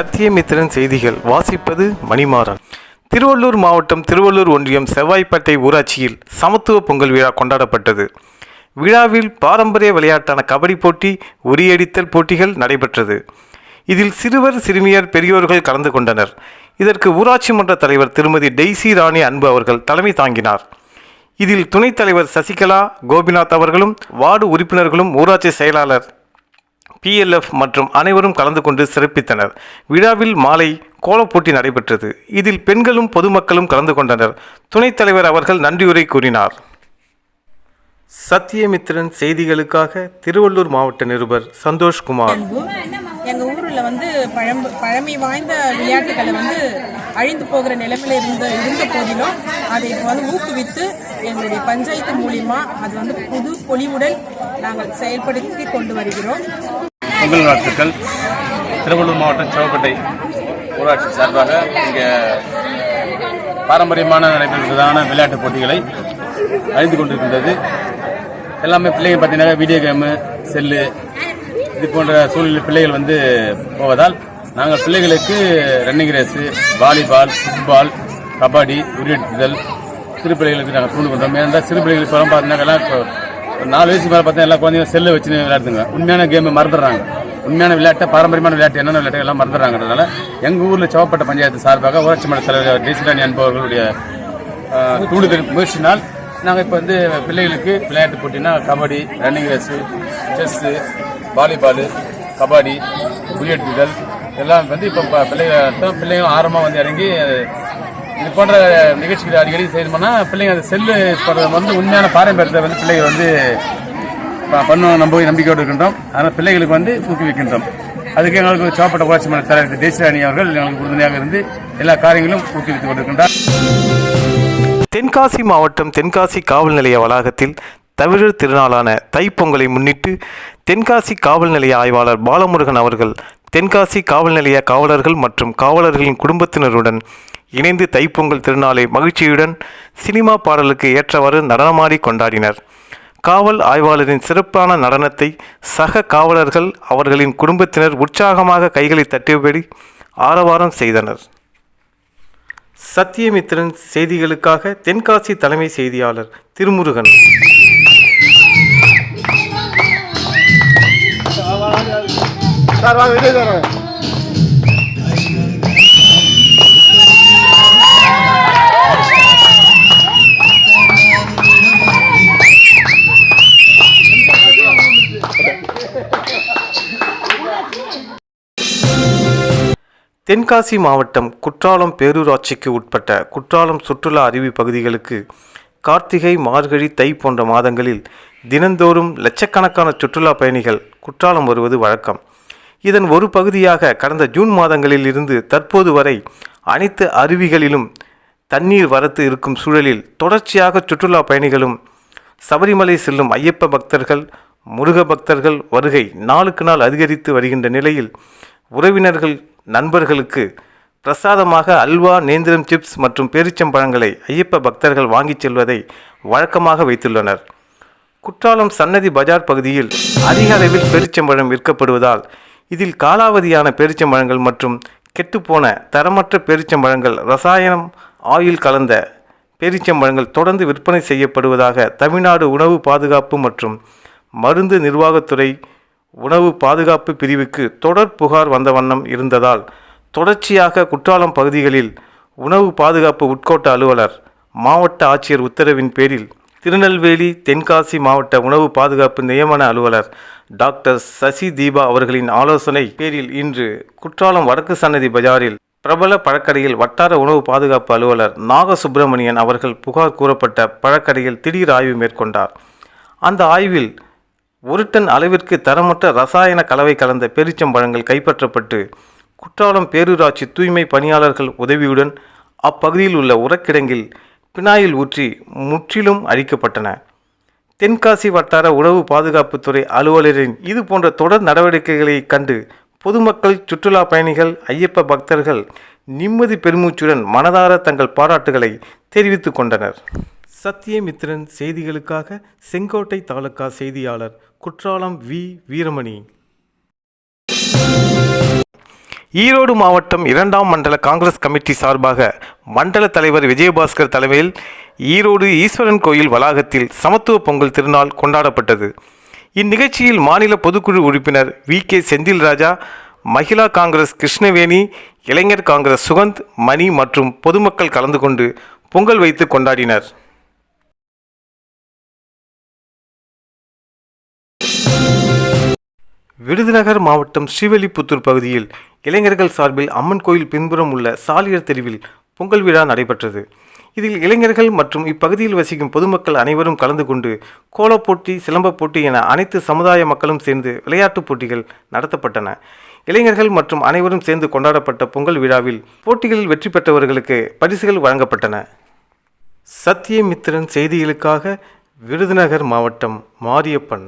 சத்தியமித்திரன் செய்திகள். வாசிப்பது மணிமாறன். திருவள்ளூர் மாவட்டம் திருவள்ளூர் ஒன்றியம் செவ்வாய்ப்பேட்டை ஊராட்சியில் சமத்துவ பொங்கல் விழா கொண்டாடப்பட்டது. விழாவில் பாரம்பரிய விளையாட்டான கபடி போட்டி உரியடித்தல் போட்டிகள் நடைபெற்றது. இதில் சிறுவர் சிறுமியர் பெரியோர்கள் கலந்து கொண்டனர். இதற்கு ஊராட்சி மன்ற தலைவர் திருமதி டெய்சி ராணி அன்பு அவர்கள் தலைமை தாங்கினார். இதில் துணைத் தலைவர் சசிகலா கோபிநாத் அவர்களும் வார்டு உறுப்பினர்களும் ஊராட்சி செயலாளர் பிஎல்எஃப் மற்றும் அனைவரும் கலந்து கொண்டு சிறப்பித்தனர். விழாவில் மாலை கோலப்போட்டி நடைபெற்றது. இதில் பெண்களும் பொதுமக்களும் கலந்து கொண்டனர். துணைத் தலைவர் அவர்கள் நன்றியுரை கூறினார். சத்தியமித்திரன் செய்திகளுக்காக திருவள்ளூர் மாவட்ட நிருபர் சந்தோஷ்குமார். எங்கள் ஊரில் வந்து பழம் பழமை வாய்ந்த விளையாட்டுகளை வந்து அழிந்து போகிற நிலைமையில இருந்த இருந்த போதிலும் அதை இப்போ வந்து ஊக்குவித்து எங்களுடைய பஞ்சாயத்து மூலியமா அது வந்து புது பொலிவுடன் நாங்கள் செயல்படுத்தி கொண்டு வருகிறோம். பொங்கல் வாழ்த்துக்கள். திருவள்ளூர் மாவட்டம் சிவப்பேட்டை ஊராட்சி சார்பாக இங்கே பாரம்பரியமான நடைபெறுவதான விளையாட்டுப் போட்டிகளை அழிந்து கொண்டிருக்கின்றது. எல்லாமே பிள்ளைங்க பார்த்தீங்கன்னா வீடியோ கேமு செல்லு இது போன்ற சூழ்நிலை பிள்ளைகள் வந்து போவதால் நாங்கள் பிள்ளைகளுக்கு running race volleyball football kabaddi உரியடித்தல் சிறு பிள்ளைகளுக்கு நாங்கள் தூண்டு கொண்டோம் ஏன்னா சிறு பிள்ளைகளுக்கு இப்போ பார்த்தீங்கன்னா ஒரு நாலு வயசு மேலே பார்த்தா எல்லா குழந்தைங்க செல்லு வச்சு விளையாடுதுங்க. உண்மையான கேம் மறந்துடுறாங்க. உண்மையான விளையாட்டை பாரம்பரியமான விளையாட்டு என்னென்ன விளையாட்டு எல்லாம் மறந்துடுறாங்கிறதுனால எங்கள் ஊரில் சவப்பட்ட பஞ்சாயத்து சார்பாக ஊராட்சி மன்ற தலைவர் டெசிராணி என்பவர்களுடைய தூண்டுதல் முயற்சினால் நாங்கள் இப்போ வந்து பிள்ளைகளுக்கு விளையாட்டு போட்டினா kabaddi running race chess volleyball kabaddi உயர்த்துதல் எல்லாம் வந்து இப்போ பிள்ளைங்க பிள்ளைகளும் ஆரம்பமாக வந்து இறங்கி இது போன்ற நிகழ்ச்சிகள் அடிக்கடி செய்யணும்னா பிள்ளைங்க அது செல்லு பண்ணுறது வந்து உண்மையான பாரம்பரியத்தை வந்து பிள்ளைகள் வந்து பண்ணுவோம் நம்ப நம்பிக்கையோடு இருக்கின்றோம். அதனால் பிள்ளைகளுக்கு வந்து ஊக்குவிக்கின்றோம். அதுக்கு எங்களுக்கு சோப்பட்ட ஊராட்சி மன்ற தலைவர் தேசியராணி அவர்கள் எங்களுக்கு உறுதுணையாக இருந்து எல்லா காரியங்களும் ஊக்குவித்துக் கொண்டிருக்கின்றார். தென்காசி மாவட்டம் தென்காசி காவல் நிலைய வளாகத்தில் தமிழர் திருநாளான தைப்பொங்கலை முன்னிட்டு தென்காசி காவல் நிலைய ஆய்வாளர் பாலமுருகன் அவர்கள் தென்காசி காவல் நிலைய காவலர்கள் மற்றும் காவலர்களின் குடும்பத்தினருடன் இணைந்து தைப்பொங்கல் திருநாளை மகிழ்ச்சியுடன் சினிமா பாடலுக்கு ஏற்றவாறு நடனமாடி கொண்டாடினர். காவல் ஆய்வாளரின் சிறப்பான நடனத்தை சக காவலர்கள் அவர்களின் குடும்பத்தினர் உற்சாகமாக கைகளை தட்டியபடி ஆரவாரம் செய்தனர். சத்தியமித்திரன் செய்திகளுக்காக தென்காசி தலைமை செய்தியாளர் திருமுருகன். தென்காசி மாவட்டம் குற்றாலம் பேரூராட்சிக்கு உட்பட்ட குற்றாலம் சுற்றுலா அருவி பகுதிகளுக்கு கார்த்திகை மார்கழி தை போன்ற மாதங்களில் தினந்தோறும் லட்சக்கணக்கான சுற்றுலா பயணிகள் குற்றாலம் வருவது வழக்கம். இதன் ஒரு பகுதியாக கடந்த ஜூன் மாதங்களில் இருந்து தற்போது வரை அனைத்து அருவிகளிலும் தண்ணீர் வரத்து இருக்கும் சூழலில் தொடர்ச்சியாக சுற்றுலா பயணிகளும் சபரிமலை செல்லும் ஐயப்ப பக்தர்கள் முருக பக்தர்கள் வருகை நாளுக்கு நாள் அதிகரித்து வருகின்ற நிலையில் உறவினர்கள் நண்பர்களுக்கு பிரசாதமாக அல்வா நேந்திரம் சிப்ஸ் மற்றும் பேரிச்சம்பழங்களை ஐயப்ப பக்தர்கள் வாங்கிச் செல்வதை வழக்கமாக வைத்துள்ளனர். குற்றாலம் சன்னதி பஜார் பகுதியில் அதிக அளவில் பேரிச்சம்பழம் விற்கப்படுவதால் இதில் காலாவதியான பேரிச்சம்பழங்கள் மற்றும் கெட்டுப்போன தரமற்ற பேரிச்சம்பழங்கள் ரசாயனம் ஆயில் கலந்த பேரிச்சம்பழங்கள் தொடர்ந்து விற்பனை செய்யப்படுவதாக தமிழ்நாடு உணவு பாதுகாப்பு மற்றும் மருந்து நிர்வாகத்துறை உணவு பாதுகாப்பு பிரிவுக்கு தொடர் புகார் வந்த வண்ணம் இருந்ததால் தொடர்ச்சியாக குற்றாலம் பகுதிகளில் உணவு பாதுகாப்பு உட்கோட்ட அலுவலர் மாவட்ட ஆட்சியர் உத்தரவின் பேரில் திருநெல்வேலி தென்காசி மாவட்ட உணவு பாதுகாப்பு நியமன அலுவலர் டாக்டர் சசி தீபா அவர்களின் ஆலோசனை பேரில் இன்று குற்றாலம் வடக்கு சன்னதி பஜாரில் பிரபல பழக்கடையில் வட்டார உணவு பாதுகாப்பு அலுவலர் நாகசுப்பிரமணியன் அவர்கள் புகார் கூறப்பட்ட பழக்கடையில் திடீர் ஆய்வு மேற்கொண்டார். அந்த ஆய்வில் ஒரு டன் அளவிற்கு தரமற்ற ரசாயன கலவை கலந்த பேரிச்சம்பழங்கள் கைப்பற்றப்பட்டு குற்றாலம் பேரூராட்சி தூய்மை பணியாளர்கள் உதவியுடன் அப்பகுதியில் உள்ள உரக்கிடங்கில் பினாயில் ஊற்றி முற்றிலும் அழிக்கப்பட்டன. தென்காசி வட்டார உணவு பாதுகாப்புத்துறை அலுவலரின் இது போன்ற தொடர் நடவடிக்கைகளை கண்டு பொதுமக்கள் சுற்றுலா பயணிகள் ஐயப்ப பக்தர்கள் நிம்மதி பெருமூச்சுடன் மனதார தங்கள் பாராட்டுகளை தெரிவித்து கொண்டனர். சத்தியமித்திரன் செய்திகளுக்காக செங்கோட்டை தாலுகா செய்தியாளர் குற்றாலம் வி. வீரமணி. ஈரோடு மாவட்டம் இரண்டாம் மண்டல காங்கிரஸ் கமிட்டி சார்பாக மண்டல தலைவர் விஜயபாஸ்கர் தலைமையில் ஈரோடு ஈஸ்வரன் கோயில் வளாகத்தில் சமத்துவ பொங்கல் திருநாள் கொண்டாடப்பட்டது. இந்நிகழ்ச்சியில் மாநில பொதுக்குழு உறுப்பினர் வி. கே. செந்தில் ராஜா மகிழா காங்கிரஸ் கிருஷ்ணவேணி இளைஞர் காங்கிரஸ் சுகந்த் மணி மற்றும் பொதுமக்கள் கலந்து கொண்டு பொங்கல் வைத்து கொண்டாடினர். விருதுநகர் மாவட்டம் ஸ்ரீவெல்லிபுத்தூர் பகுதியில் இளைஞர்கள் சார்பில் அம்மன் கோயில் பின்புறம் உள்ள சாலியர் தெருவில் பொங்கல் விழா நடைபெற்றது. இதில் இளைஞர்கள் மற்றும் இப்பகுதியில் வசிக்கும் பொதுமக்கள் அனைவரும் கலந்து கொண்டு கோலப் போட்டி சிலம்பப் போட்டி என அனைத்து சமுதாய மக்களும் சேர்ந்து விளையாட்டுப் போட்டிகள் நடத்தப்பட்டன. இளைஞர்கள் மற்றும் அனைவரும் சேர்ந்து கொண்டாடப்பட்ட பொங்கல் விழாவில் போட்டிகளில் வெற்றி பெற்றவர்களுக்கு பரிசுகள் வழங்கப்பட்டன. சத்தியமித்திரன் செய்திகளுக்காக விருதுநகர் மாவட்டம் மாரியப்பன்.